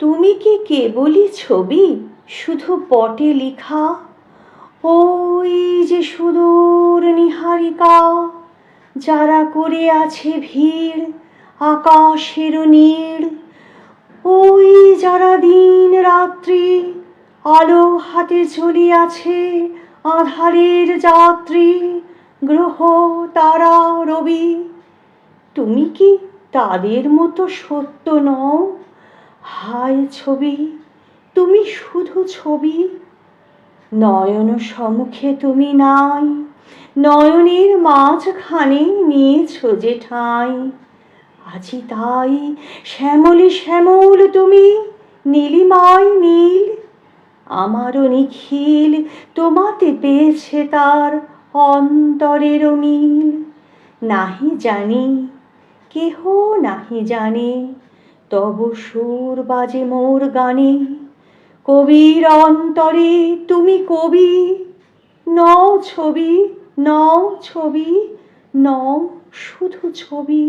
তুমি কি কেবলই ছবি শুধু পটে লিখা? ওই যে সুদূর নিহারিকা, যারা করে আছে ভিড়, আকাশের নীড় ওই যারা দিন রাত্রি আলো হাতে চলিয়াছে আধারের যাত্রী, গ্রহ, তারা, রবি। তুমি কি তাদের মতো সত্য নও? হায় ছবি, তুমি শুধু ছবি। নয়ন সম্মুখে তুমি নাই, নয়নের মাঝখানে নিয়েছ যে ঠাঁই। আজি তাই শ্যামলে, শ্যামল, তুমি নীলিমায় নীল, আমারও নিখিল, তোমাতে পেয়েছে তার অন্তরের মিল। নাহি জানি, কেহ নাহি জানে তব সুর বাজে মোর গানে, কবির অন্তরে তুমি কবি, নও ছবি নও ছবি, নও শুধু ছবি।